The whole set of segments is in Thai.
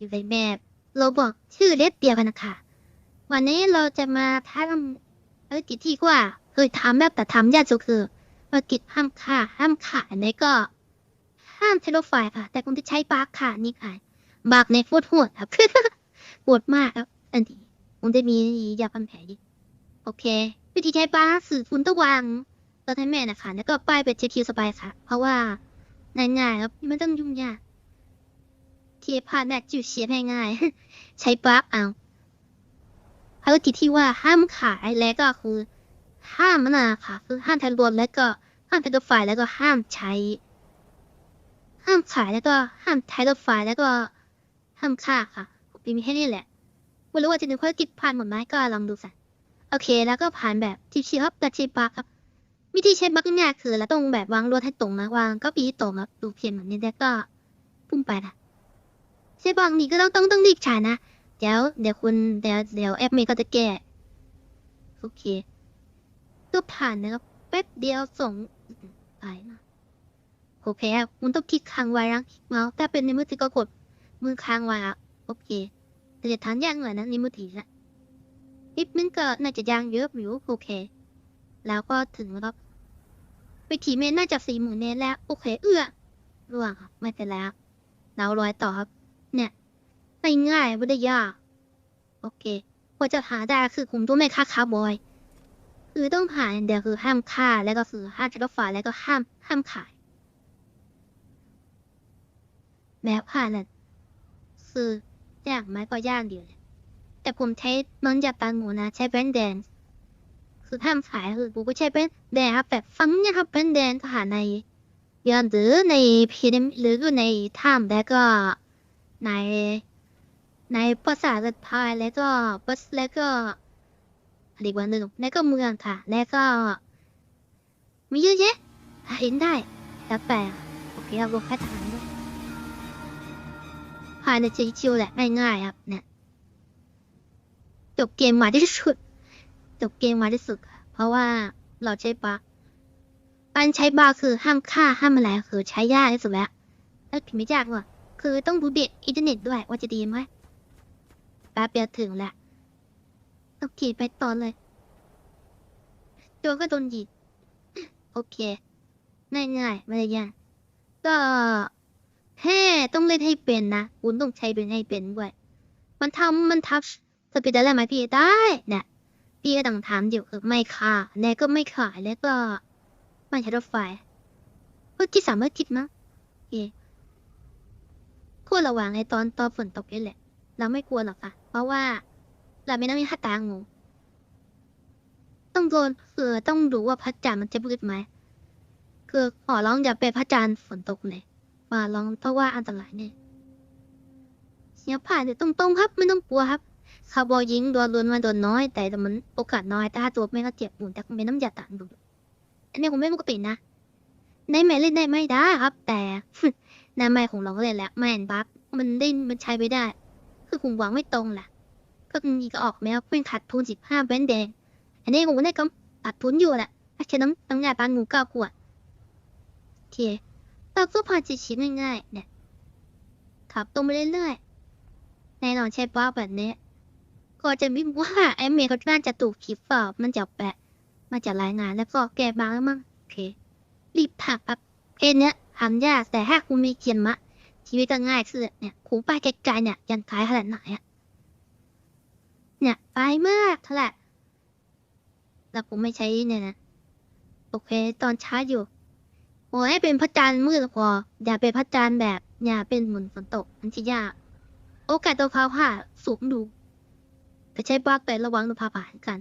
อยู่ในแบบเราบอกชื่อเล็บเดียวกันนะคะวันนี้เราจะมาทำภารกิจที่ว่าเคยทำแบบแต่ทำยากสุดคือภากิจห้ามฆ่าห้ามขายอันนี้ก็ ห้ามใช้รถไฟค่ะ แต่คุณจะใช้บาร์กค่ะนี่ค่ะบาร์กในโคตรโหดครับปวดมากครับอันนี้ผมจะมียาพันแผลดิโอเค วิธีใช้บาร์กคือคุณต้องวางตัวให้แม่นะคะแล้วก็ป้ายเป็นชิวสบายค่ะ เพราะว่าง่ายๆครับไม่ต้องยุ่งยาก ที่ผ่านแบบจิวเชียง่ายๆ ใช้บาร์กเอาภารกิจที่ว่าห้ามขายและก็คือ ห้ามนะค่ะ คือห้ามใช้รวมแล้วก็ห้ามใช้รถไฟแล้วก็ห้ามใช้ ห้ามขายแล้วก็ห้ามใช้รถไฟแล้วก็ห้ามฆ่าค่ะผมมีแค่นี้แหละไม่รู้ว่าจะนึกภารกิจผ่านหมดไหมก็ลองดูสัโอเค แล้วก็ผ่านแบบทิปชีครับแบบชีบักครับวิธีใช้บักง่ายคือเราต้องแบบวางลวดให้ตรงนะวางก็ปีตรงครับดูเพียงแบบนี้แล้วก็พุ่งไปนะ ใช่บางนี้ก็ต้องต้องต้องรีบใช้นะ เดี๋ยวเดี๋ยวคุณเดี๋ยวเดี๋ยวแอปเมย์ก็จะแก้ โอเคก็ผ่านนะครับ แป๊บเดียวส่งไปนะโอเคคุณต้องคลิกค้างไว้นะเมาส์ถ้าเป็นในมือถือก็กดมือค้างไว้อะโอเคแต่จะทานยากหน่อยนะในมือถือละนิดนึงก็น่าจะยางเยอะอยู่โอเค แล้วก็ถึงแล้วครับไปถีเมนน่าจะสี่หมื่นเมตรแล้ว โอเค เอื้อร่วงครับไม่เป็นไรครับเราลอยต่อครับ ไม่ง่ายไม่ได้ยาก โอเคพอจะหาได้คือคุมต้องไม่ฆ่าคาร์บอย คือต้องหาอย่างเดียวคือห้ามฆ่าแล้วก็คือห้ามใช้รถไฟแล้วก็ห้ามห้ามขายแบบผ่านน่ะคือยางไหมก็ย่างเดียวแต่ผมใช้น้ำยาปลาหมูนะ ใช้แบนด์แดน คือห้ามขายคือผมก็ใช้แบนด์แดนครับแบบฟังเนี่ยครับแบนด์แดนก็หาในยอนหรือในพีเดมหรือในถ้ำแล้วก็ใน ในภาษาสัตว์พายแล้วก็บัสแล้วก็อะไรอีกวันหนึ่งแล้วก็เมืองค่ะ แล้วก็ มีเยอะแยะเห็นได้แล้วแต่โอเคครับลงแค่ทางด้วยภายในชีวิตชิวแหละง่ายๆครับ เนี่ยจบเกมมาที่สุดจบเกมมาที่สุดค่ะ เพราะว่าเราใช้บาร์การใช้บาร์คือห้ามฆ่าห้ามอะไรคือใช้ยากที่สุดแล้วแล้วถึงไม่ยากว่ะคือต้องดูเด็ดอินเทอร์เน็ตด้วยว่าจะดีไหม แป๊บเดียวถึงแหละต้องขี่ไปต่อเลยโดนก็โดนหยิบโอเค ง่ายๆไม่ได้ยากก็แค่ต้องเล่นให้เป็นนะคุณต้องใช้เป็นให้เป็นด้วย มันทำมันทับสปีดได้ไหมพี่ได้เนี่ยพี่ก็ต้องถามอยู่คือไม่ค่ะแน่ก็ไม่ขายแล้วก็ไม่ใช้รถไฟเพื่อที่สามารถคิดนะโอเคควรระวังในตอนตอนฝนตกนี่แหละ เราไม่กลัวหรอกค่ะ เพราะว่า เราไม่ต้องมีหัตางูต้องโดนคือต้องดูว่าพระจันทร์มันจะมืดไหมคือขอร้องอย่าเป็นพระจันทร์ฝนตกเลยมาลองเพราะว่าอันตรายเนี่ยเสียผ่านเดี๋ยตรงๆครับ ไม่ต้องกลัวครับคาร์บอยยิงโดนล้วนมาโดนน้อย แต่มันโอกาสน้อยแต่ถ้าตัวไม่ก็เจ็บปุ่นแต่ไม่น้ำยาตันดูอันนี้ผมไม่ปกตินะในแม่เล่นได้ไม่ได้ครับ แต่ในแม่ของเราก็เล่นแล้วแม่นบัฟมันได้มันใช้ไม่ได้ คือผมวางไม่ตรงแหละก็มีก็ออกแม้เป็นขาดทุนสิบห้าแบนแดงอันนี้ผมได้ก็ขาดทุนอยู่แหละถ้าใช้น้ำน้ำยาตันหมูเก้าขวดโอเคเราก็ผ่านจิตชิ้นง่ายๆเนี่ยขับตรงไปเรื่อยๆแน่นอนใช่ป้าแบบนี้ก็จะไม่ว่าไอ้เมย์เขาน่าจะถูกคลิปเปล่ามันจะแปะมาจากรายงานแล้วก็แก้บางแล้วมั้งโอเค รีบถักแบบเพจเนี้ยทำยากแต่ถ้าคุณมีเขียนมะ ชีวิตก็ง่ายขึ้นเนี่ยคูไปไกลๆเนี่ย ยันขายขนาดไหนอะเนี่ยไปมากเท่าไหร่แต่ผมไม่ใช้เนี่ยนะโอเค ตอนช้าอยู่โอ้ยเป็นพระจันทร์มืดพออย่าเป็นพระจันทร์แบบอย่าเป็นเหมือนฝนตกมันที่ยากโอกาสตัวฟ้าผ่าสูงดูแต่ใช้บักแต่ระวังตัวฟ้าผ่านกัน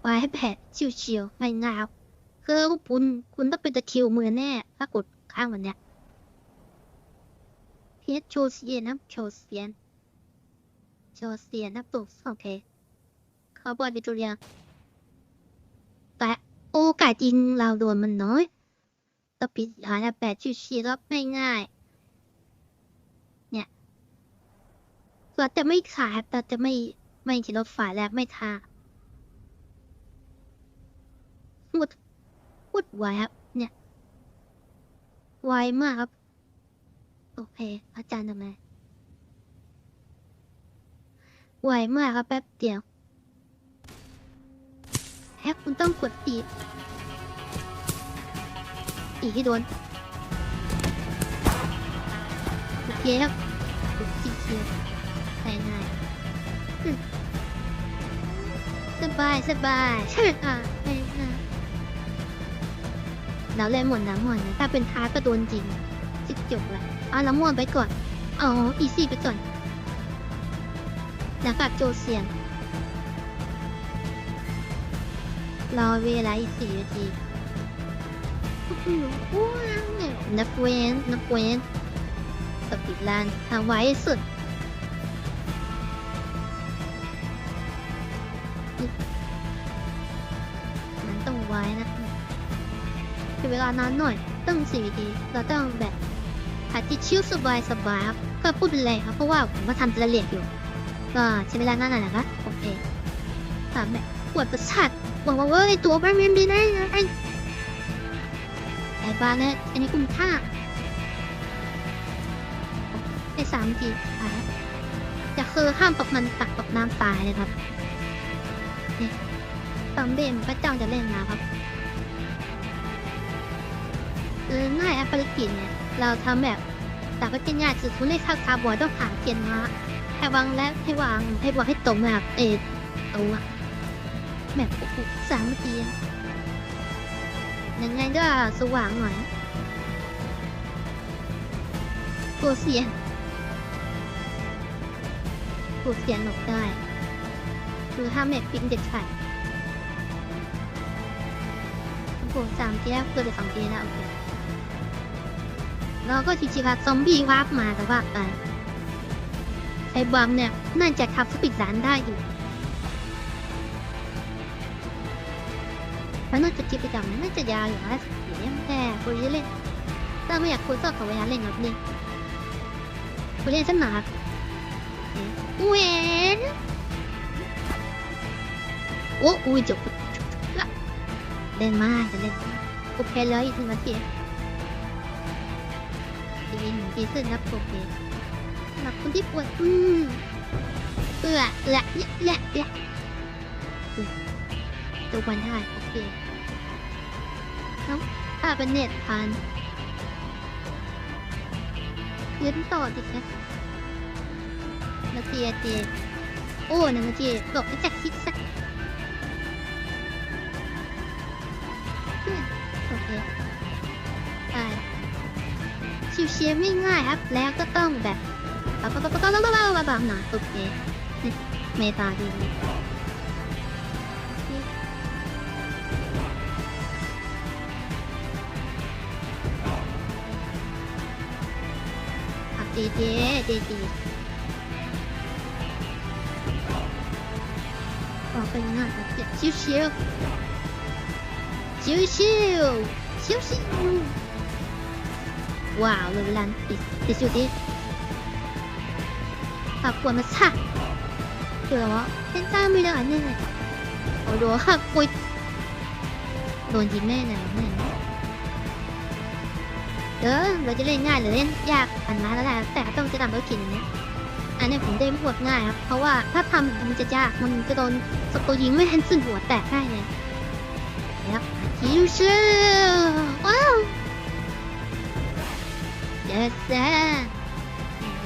ไว้ให้แผดชิวๆไม่งาว คือคุณคุณต้องเป็นตะคริวมือแน่ ถ้ากดข้างวันเนี้ยเพียโชเซียนนะโชเซียนโชเซียนนะปุ๊บโอเคเขาบอกวิจุเรียแต่โอกาสยิงเราโดนมันน้อยต่อปิดหาแปดชิวชีก็ไม่ง่าย เนี่ยเราจะไม่ขายแต่จะไม่ไม่ขี่รถฝ่ายและไม่ทาพูด พูดไวครับ เนี่ย ไวมากครับ โอเค อาจารย์ทำไมไวมากครับแป๊บเดียวแฮกคุณต้องกดตีอีกให้โดนโอเคครับกดจีเคียวใส่ง่ายสบายสบายใช่ ค่ะใช่ค่ะเราเล่นหมดน้ำหมดนะถ้าเป็นท้าก็โดนจริงจิกจกแหละเอาน้ำมวนไปก่อนอ๋ออีซี่ไปก่อนแล้วกับโจเซียนรอเวลาอีกสี่นาทีโอ้โหว้าวนักเวนนักเวนสปิดลานทำไว้สุดมันต้องไว้นะ เวลานานหน่อยต้องสี่นาทีเราต้องแบบหาที่ชิลสบายสบายครับก็พูดเป็นไรครับเพราะว่าผมก็ทำระเอียดอยู่ ก็ใช้เวลานานหน่อยนะคะโอเคทำแบบปวดประสาทบอกว่าเว้ยตัวมันเป็นไปได้ไงแต่บ้านเนี่ยอันนี้คุ้มค่าได้สามทีอะจะคือห้ามตกมันตักตกน้ำตายเลยครับนี่ตอมเบมพระเจ้าจะเล่นนะครับ ง่ายอะภารกิจเนี่ย เราทำแบบแต่ก็จะง่ายสุดคุณได้ข้าวคาร์บอยต้องหาเทียนมาให้วางและให้วางให้วางให้ตรงแบบเออตัวแบบโอ้โหสามนาทีอะยังไงก็สว่างหน่อยกลัวเสียงกลัวเสียงหลบได้คือห้ามเน็ตปิงเด็ดขาดโอ้โหสามเทียบเกินไปสองเทียแล้วโอเค แล้วก็ชิชิพักซอมบี้วาร์ปมาแต่ว่าไปไอ้บอมเนี่ย น่าจะขับสปีดร้านได้อยู่มันน่าจะจิบประจำมันน่าจะยาวอยู่นะเดี๋ยวแต่คุยเล่นถ้าไม่อยากคุยก็ขอเวลาเล่นครับนี่คุยเล่นสนานเวนโอ้อุ้ยจบละเล่นมากจะเล่นโอเคเลยอีกหนึ่งนา ทีทีวีหนึ่งทีขึ้นครับโอเคสำหรับคนที่ปวดอืมเอือเอือเอื้อเอื้อเอือตัววันได้โอเคถ้าเป็นเน็ตพันยืนต่อดิครับนาทีนาทีโอ้หนึ่งนาทีหลบไปจากคิดสักโอเคไป ชิวๆไม่ง่ายครับ แล้วก็ต้องแบบปั๊บปั๊บปั๊บปั๊บปั๊บปั๊บปั๊บหน่อยโอเคเมตาดีครับเจเจเจเจออกไปหน้าชิวๆชิวๆชิวๆ ว้าวเลยลันติดติดอยู่ดิขับกวนมาซะเดี๋ยวเส้นจ้าไม่ได้แน่โอ้โหขับปุยโดนยิงแน่เลยแน่เออเราจะเล่นง่ายหรือเล่นยากอันนั้นแล้วแหละแต่ต้องจะทำรถขินอย่างนี้อันนี้ผมได้พวกง่ายครับ เพราะว่าถ้าทำมันจะยากมันจะโดนสกอยิงไม่ทันซึ่งหัวแตกได้ไงครับคิวชื่อว้าว เยสแซ่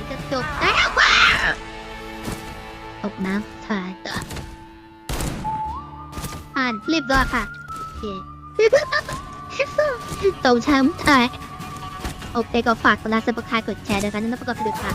จะจบแล้วว้าวตกน้ำถ่ายต่ออ่านรีบรอค่ะโอเคตรงช้ำถ่ายโอเคก็ฝากกดไลค์ซับสไครต์กดแชร์ด้วยกันนะประกอบไปด้วยค่ะ